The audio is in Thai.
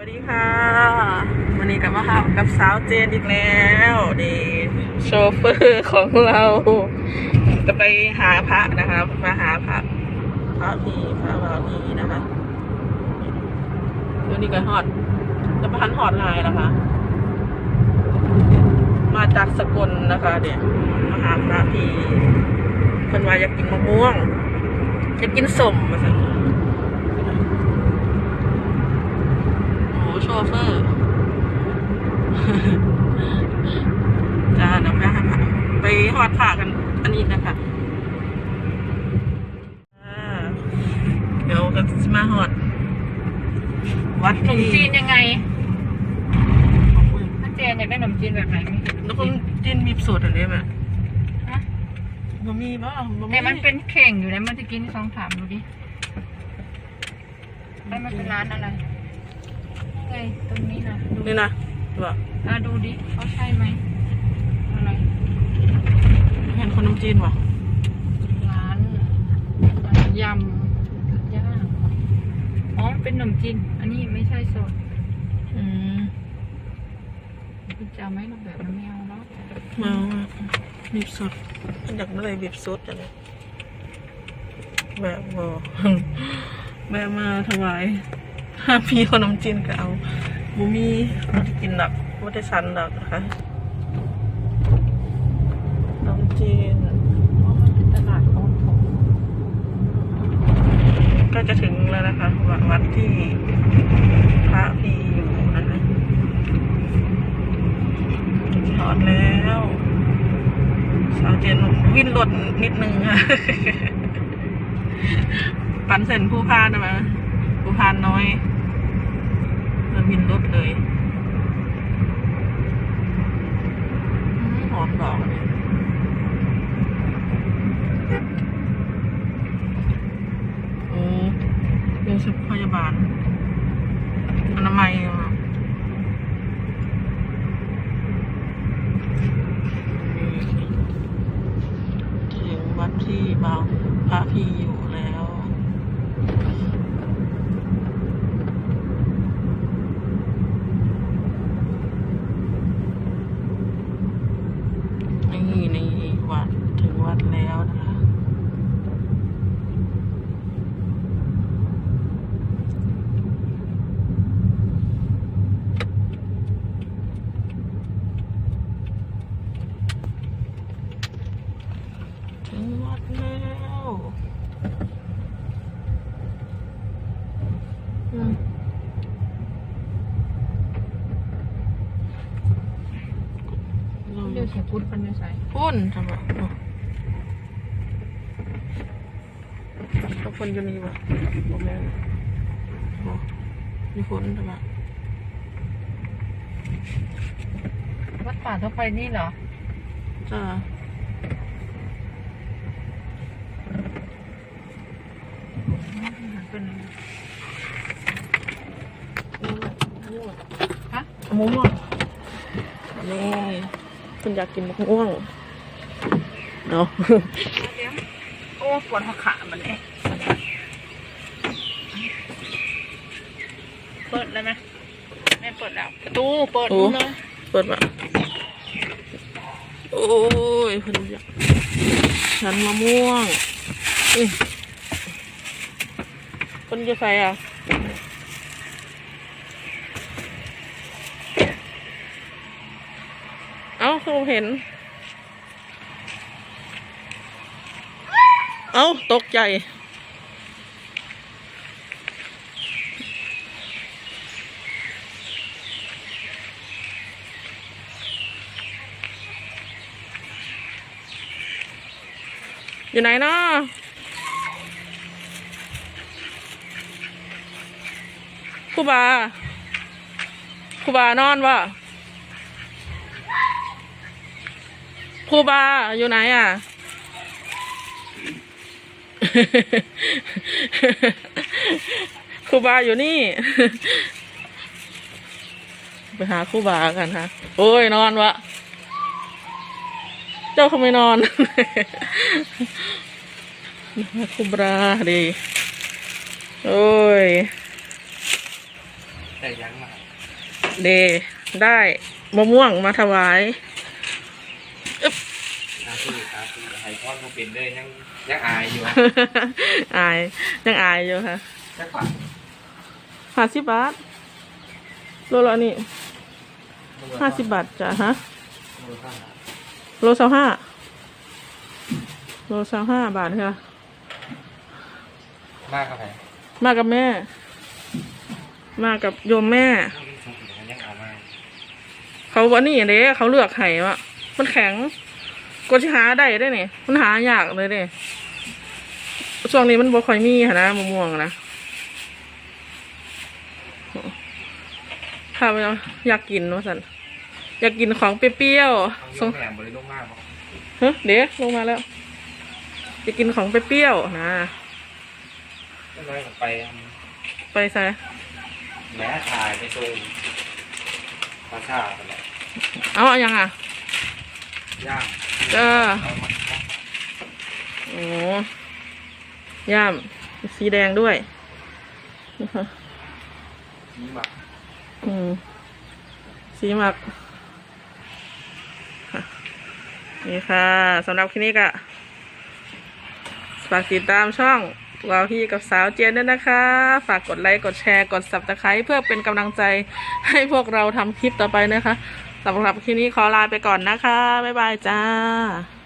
สวัสดีค่ะ วันนี้กลับมาหากับสาวเจนอีกแล้วดีโชเฟอร์ของเราจะไปหาพระนะคะมาหาพระพระพีพระบาพีนะคะวันนี้ก็ฮอดจะพันฮอดลน์นะคะ มาจากสกลนะคะเดี๋ยวมาหาพระพีเพิ่นว่าอยากกินมะม่วงอยากกินสมมาสั่ โอ้โชเฟอร์จ้าเดี๋ยวไปหาผักไปหอดผักกันอันนี้นะคะอ่าเดี๋ยวกันมาหอด วัดขนมจีที่นยังไงถ้าเจนอยากได้ขนมจีนแบบไหนไม่เห็นแล้วคุณจินมีสูตรอะไรไหมฮะบ่มีบ่บ่มีแต่มันเป็นเข่งอยู่นะเมื่อกี้นี่ลองถามดูดิแล้วมันเป็นร้านอะไร ไงตรงนี้นะดูนี่นะบ่อะดูดิเขาใช่ไหมอะไรเห็นคนน้ำจีนบ่ร้านยำย่างอ๋อมันเป็นขนมจีนอันนี้ไม่ใช่สดอืมคุณจะเอาไหมแบบนั้นไม่เอาเนาะมาบีบสดอยากอะไรบีบสดจังเลยแบบบ่แบบมาถวาย ถ้าพีขนมจีนก็เอาบูมีบ่ได้กินดอกบ่ได้สันดอกนะคะขนมจีนเพราะมันเป็นตลาดของผมก็จะถึงแล้วนะคะวัดวัดที่พระพีอยู่นะคะจอดแล้วสาวเจนวิ่นรถนิดนึงค่ะ ปันเส้นผู้พานนะมา ผู้พานน้อยเราวินรถเลยหอมดอกเนี่ยโอ้เป็นชุดพยาบาลอนามัยเหรอนี่ถึงวัดที่บางพระพีอยู่แล้ว นี่นี่วัดถึงวัดแล้วนะคะถึงวัดแล้วอืม เดี๋ยวเสีย พุทธเป็นไม่ใส่พุ่นทำไมก็พุ่นอยู่นี่บ่บ่แม่นบ่มีพุ่นทำไมวัดป่าทั่วไปนี่เหรอจ้าเป็นฮะมะม่วงนี่ คุณอยากกินมะม่วงเนาะเดี๋ยวโอ้ปวดหัวขามันเองเปิดแล้วไหมไม่เปิดแล้วประตูเปิดโอ้ดูเลยเปิดมาโอ้ยคุณอยากฉันมะม่วงอื้อคนจะใส่อะ เอ้า คือเห็น เอ้าตกใจอยู่ไหนเนาะครูบาครูบานอนวะ ครูบาอยู่ไหนอะ ครูบาอยู่นี่ ไปหาครูบากันฮะ โอ้ยนอนวะ เจ้าเขาไม่นอนคุบราดี โอ้ยแต่ยังมาเดได้มะม่วงมาถวาย อาชีพอาชีพไฮพอนเขาเป็นเลยยังยังอายอยู่อายยังอายอยู่ค่ะแค่ฝันห้าสิบบาทโลละนี่ห้าสิบบาทจ้ะฮะโลสามห้าโลสามห้าบาทค่ะมากับมากับแม่ มากับโยมแม่ เขาวันนี้เด้เขาเลือกไห้วะมันแข็ง กว่าจะหาได้ได้เนี่ยมันหายากเลยเด้ช่วงนี้มันบ่ค่อยมีหั้นนะมะม่วงนะข้าวอยากกินว่าสันอยากกินของเปรี้ยวเอาๆยส่งกแหลมบริโภคมากครับเฮ้ยเดี๋ยวลงมาแล้วอยากกินของเปรี้ยวๆนะก็น้อยไปไปใส่แม่ถ่ายไปส่งภาษาไปเลยเอาเอายังอะย่าง ก็โอ้ย่ามสีแดงด้วยนะคะนี่มาอืมสีหมักค่ะนี่ค่ะสำหรับคลิปนี้ก็ฝากติดตามช่องวาวพี่กับสาวเจนด้วยนะคะ ฝากกดไลค์ กดแชร์ กด subscribe เพื่อเป็นกำลังใจให้พวกเราทำคลิปต่อไปนะคะ สำหรับคลิปนี้ขอลาไปก่อนนะคะ บ๊ายบายจ้า